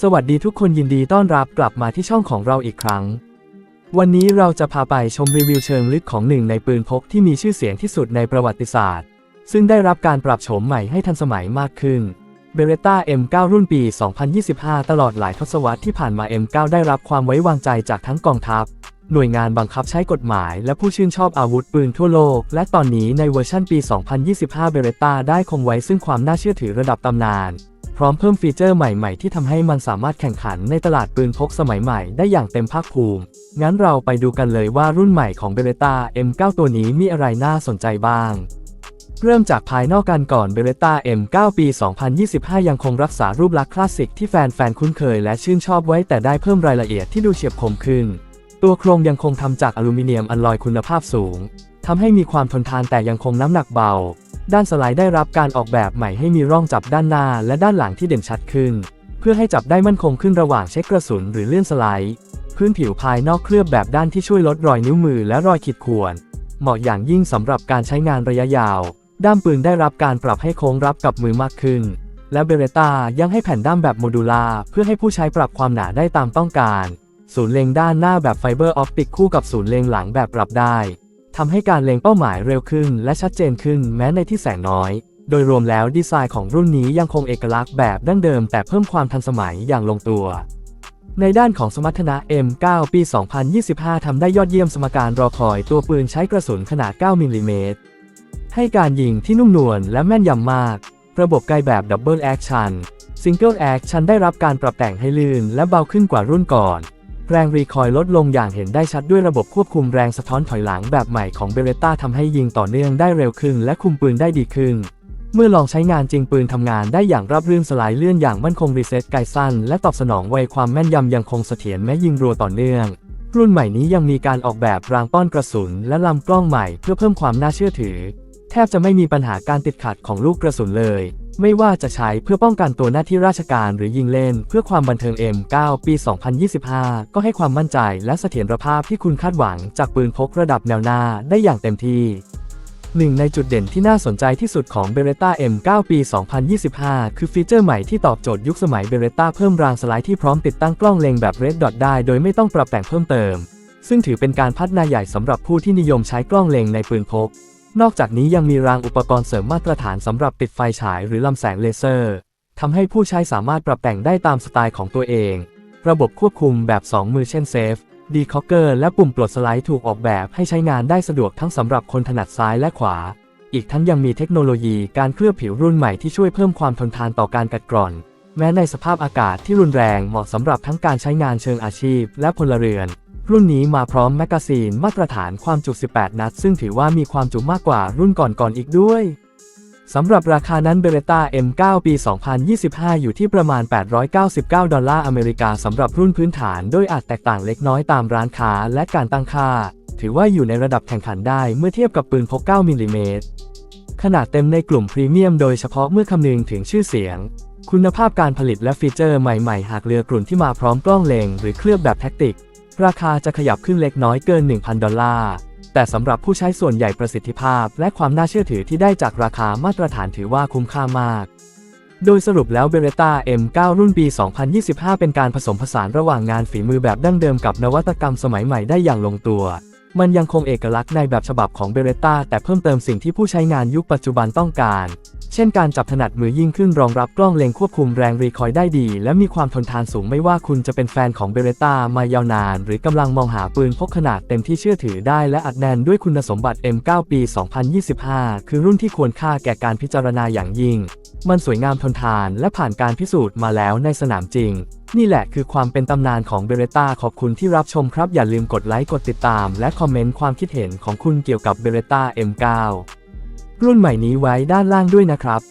สวัสดีทุกคนยินดีต้อนรับกลับมาที่ช่องของเราอีกครั้ง วันนี้เราจะพาไปชมรีวิวเชิงลึกของหนึ่งในปืนพกที่มีชื่อเสียงที่สุดในประวัติศาสตร์ ซึ่งได้รับการปรับโฉมใหม่ให้ทันสมัยมากขึ้น Beretta M9 รุ่นปี 2025 ตลอดหลายทศวรรษที่ผ่านมา M9 ได้รับความไว้วางใจจากทั้งกองทัพ หน่วยงานบังคับใช้กฎหมาย และผู้ชื่นชอบอาวุธปืนทั่วโลก และตอนนี้ในเวอร์ชันปี 2025 Beretta ได้คงไว้ซึ่งความน่าเชื่อถือระดับตำนาน พร้อมเพิ่มฟีเจอร์ใหม่ ๆ ที่ทำให้มันสามารถแข่งขันในตลาดปืนพกสมัยใหม่ได้อย่างเต็มภาคภูมิ งั้นเราไปดูกันเลยว่ารุ่นใหม่ของ Beretta M9 ตัวนี้มีอะไรน่าสนใจบ้าง เริ่มจากภายนอกกันก่อน Beretta M9 ปี 2025 ยังคงรักษารูปลักษณ์คลาสสิกที่แฟนๆคุ้นเคยและชื่นชอบไว้แต่ได้เพิ่มรายละเอียดที่ดูเฉียบคมขึ้น ตัวโครงยังคงทำจากอลูมิเนียมอลลอยคุณภาพสูงทำให้มีความทนทานแต่ยังคงน้ำหนักเบา ด้านสไลด์ได้รับการออกแบบใหม่ให้มีร่องจับด้านหน้าและด้านหลังที่เด่นชัดขึ้น เพื่อให้จับได้มั่นคงขึ้นระหว่างเช็คกระสุนหรือเลื่อนสไลด์ พื้นผิวภายนอกเคลือบแบบด้านที่ช่วยลดรอยนิ้วมือและรอยขีดข่วน เหมาะอย่างยิ่งสำหรับการใช้งานระยะยาว ด้ามปืนได้รับการปรับให้โค้งรับกับมือมากขึ้น และเบเรตายังให้แผ่นด้ามแบบโมดูลาร์เพื่อให้ผู้ใช้ปรับความหนาได้ตามต้องการ ศูนย์เล็งด้านหน้าแบบไฟเบอร์ออปติกคู่กับศูนย์เล็งหลังแบบปรับได้ ทำให้การเล็งเป้าหมายเร็วขึ้นและชัดเจนขึ้นแม้ในที่แสงน้อย โดยรวมแล้วดีไซน์ของรุ่นนี้ยังคงเอกลักษณ์แบบดั้งเดิมแต่เพิ่มความทันสมัยอย่างลงตัว ในด้านของสมรรถนะ M9 ปี 2025 ทำได้ยอดเยี่ยมสมการรอคอยตัวปืนใช้กระสุนขนาด 9 มิลลิเมตร ให้การยิงที่นุ่มนวลและแม่นยำมาก ระบบไกลแบบดับเบิลแอคชั่นซิงเกิลแอคชั่นได้รับการปรับแต่งให้ลื่นและเบาขึ้นกว่ารุ่นก่อน แรงรีคอยล์ลดลงอย่างเห็นได้ชัดด้วยระบบควบคุมแรงสะท้อนถอยหลังแบบใหม่ของเบเรต้าทำให้ยิงต่อเนื่องได้เร็วขึ้นและคุมปืนได้ดีขึ้น เมื่อลองใช้งานจริงปืนทำงานได้อย่างราบรื่นสลายเลื่อนอย่างมั่นคงรีเซ็ตไกลสั้นและตอบสนองไวความแม่นยำยังคงเสถียรแม้ยิงรัวต่อเนื่อง รุ่นใหม่นี้ยังมีการออกแบบรางป้อนกระสุนและลำกล้องใหม่เพื่อเพิ่มความน่าเชื่อถือ แทบจะไม่มีปัญหาการติดขัดของลูกกระสุนเลย ไม่ว่าจะใช้เพื่อป้องกันตัวหน้าที่ราชการหรือยิงเล่น เพื่อความบันเทิง M9 ปี 2025 ก็ให้ความมั่นใจและเสถียรภาพที่คุณคาดหวังจากปืนพกระดับแนวหน้าได้อย่างเต็มที่หนึ่งในจุดเด่นที่น่าสนใจที่สุดของ Beretta M9 ปี 2025 คือฟีเจอร์ใหม่ที่ตอบโจทย์ยุคสมัย Beretta เพิ่มรางสไลด์ที่พร้อมติดตั้งกล้องเล็งแบบ Red Dot ได้โดยไม่ต้องปรับแต่งเพิ่มเติม ซึ่งถือเป็นการพัฒนาใหญ่สำหรับผู้ที่นิยมใช้กล้องเล็งในปืนพก นอกจากนี้ยังมีรางอุปกรณ์เสริมมาตรฐานสำหรับติดไฟฉายหรือลำแสงเลเซอร์ทำให้ผู้ใช้สามารถปรับแต่งได้ตามสไตล์ของตัวเอง ระบบควบคุมแบบ 2 มือเช่นเซฟดีคอกเกอร์และปุ่มปลดสไลด์ถูกออกแบบให้ใช้งานได้สะดวกทั้งสำหรับคนถนัดซ้ายและขวา อีกทั้งยังมีเทคโนโลยีการเคลือบผิวรุ่นใหม่ที่ช่วยเพิ่มความทนทานต่อการกัดกร่อน แม้ในสภาพอากาศที่รุนแรงเหมาะสำหรับทั้งการใช้งานเชิงอาชีพและพลเรือน รุ่นนี้มาพร้อมแมกกาซีนมาตรฐานความจุ 18 นัด ซึ่งถือว่ามีความจุมากกว่ารุ่นก่อนๆอีกด้วย สำหรับราคานั้น Beretta M9 ปี 2025 อยู่ที่ประมาณ 899 ดอลลาร์อเมริกาสำหรับรุ่นพื้นฐาน โดยอาจแตกต่างเล็กน้อยตามร้านค้าและการตั้งค่า ถือว่าอยู่ในระดับแข่งขันได้เมื่อเทียบกับปืนพก 9 มิลลิเมตร ขนาดเต็มในกลุ่มพรีเมียมโดยเฉพาะเมื่อคำนึงถึงชื่อเสียง คุณภาพการผลิตและฟีเจอร์ใหม่ๆ หากเรือกลุ่นที่มาพร้อมกล้องเลงหรือเคลือบแบบแท็กติก ราคาจะขยับขึ้นเล็กน้อยเกิน 1,000 ดอลลาร์ แต่สำหรับผู้ใช้ส่วนใหญ่ประสิทธิภาพ และความน่าเชื่อถือที่ได้จากราคามาตรฐานถือว่าคุ้มค่ามาก โดยสรุปแล้ว Beretta M9 รุ่นปี 2025 เป็นการผสมผสานระหว่างงานฝีมือแบบดั้งเดิมกับนวัตกรรมสมัยใหม่ได้อย่างลงตัว มันยังคงเอกลักษณ์ในแบบฉบับของ Beretta แต่เพิ่มเติมสิ่งที่ผู้ใช้งานยุคปัจจุบันต้องการ เช่นการจับถนัดมือยิ่งขึ้นรองรับกล้องเลงควบคุมแรงรีคอยล์ได้ดี และมีความทนทานสูงไม่ว่าคุณจะเป็นแฟนของ Beretta มายาวนาน หรือกำลังมองหาปืนพกขนาดเต็มที่เชื่อถือได้และอัดแน่นด้วยคุณสมบัติ M9 ปี 2025 คือรุ่นที่ควรค่าแก่การพิจารณาอย่างยิ่ง มันสวยงามทนทานและผ่านการพิสูจน์มาแล้วในสนามจริง นี่แหละคือความเป็นตำนานของเบเรต้าขอบคุณที่รับชมครับ อย่าลืมกดไลค์กดติดตาม และคอมเมนต์ความคิดเห็นของคุณเกี่ยวกับเบเรต้า M9 รุ่นใหม่นี้ไว้ด้านล่างด้วยนะครับ